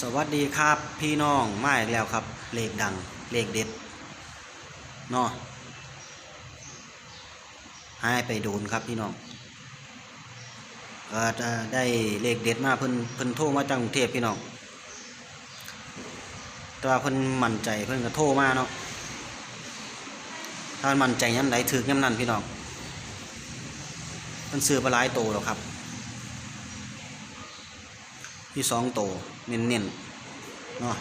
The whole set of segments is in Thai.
สวัสดีครับพี่น้องมาอีกแล้วครับ เลขดังเลขเด็ดเนาะใหายไปโดนครับพี่น้องก็จะได้เลขเด็ดมาเพิ่นเพิ่นโทรมาจากกรุงเทพพี่น้องแต่ว่าเพิ่นมั่นใจเพิ่นก็โทรมาเนาะถ้ามั่นใจย้ำไหนถือย้ำนั้นพี่น้องเพิ่นซื้อปลาหลโตแล้วครับ ที่สองโตเน้นๆเนาะ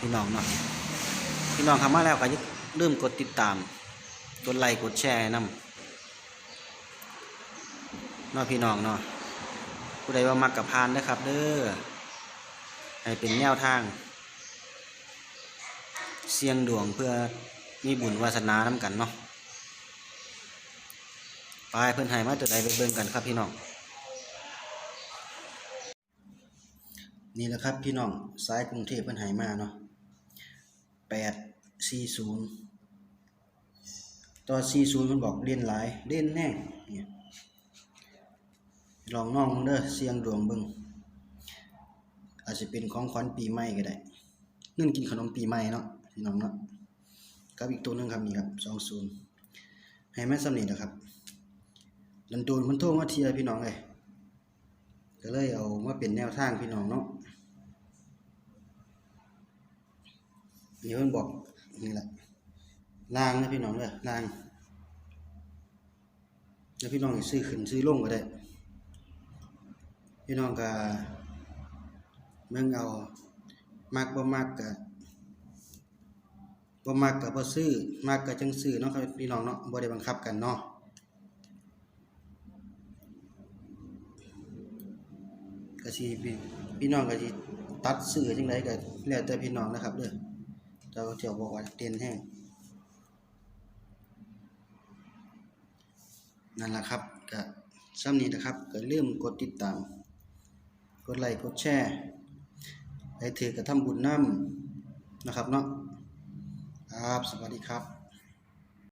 พี่น้องเนาะพี่น้องเข้ามาแล้วก็อย่าลืมกดติดตาม กดไลค์กดแชร์นำเนาะพี่น้องเนาะผู้ใดว่ามักกับพานนะครับเด้อให้เป็นแนวทาง เสี่ยงดวงเพื่อมีบุญวาสนานำกันเนาะไปเพิ่อนให้มาตัวใดไปเบิ่งกันครับพี่น้อง นี่แหละครับพี่น้องสายกรุงเทพเพิ่นให้มาเนาะแปดสี่ศูนย์ต่อสี่ศูนย์มันบอกเล่นหลายเล่นแน่เนี่ยลองน้องเด้อเสียงดวงเบิงอาจจะเป็นของขวัญปีใหม่ก็ได้เงินกินขนมปีใหม่เนาะพี่น้องเนาะกับอีกตัวหนึงครับนี่ครับสองศูนย์ให้แม่สำเร็จนะครับดันโดนมันโทรมาเทียพี่น้องเลยก็เลยเอามาเป็นแนวทางพี่น้องเนาะ นี่เพิ่นบอกนี่แหละล่างนะพี่น้องเด้อล่างแล้วพี่น้องซื้อขึ้นซื้อลงก็ได้ พี่น้องก็เบิ่งเอามักบ่มักก็บ่มักก็บ่ซื้อมักก็จังซื้อเนาะครับพี่น้องเนาะบ่ได้บังคับกันเนาะก็สิพี่น้องก็สิตัดซื้อจังไดก็แล้วแต่พี่น้องนะครับเด้อ เจ้าเจียวบอกว่าเตียนแห้งนั่นแหละครับก็ซ้ำนี้นะครับก็ลืมกดติดตาม กดไลค์กดแชร์ให้ถือกระทำบุญน้ำนะครับเนาะครับสวัสดีครับ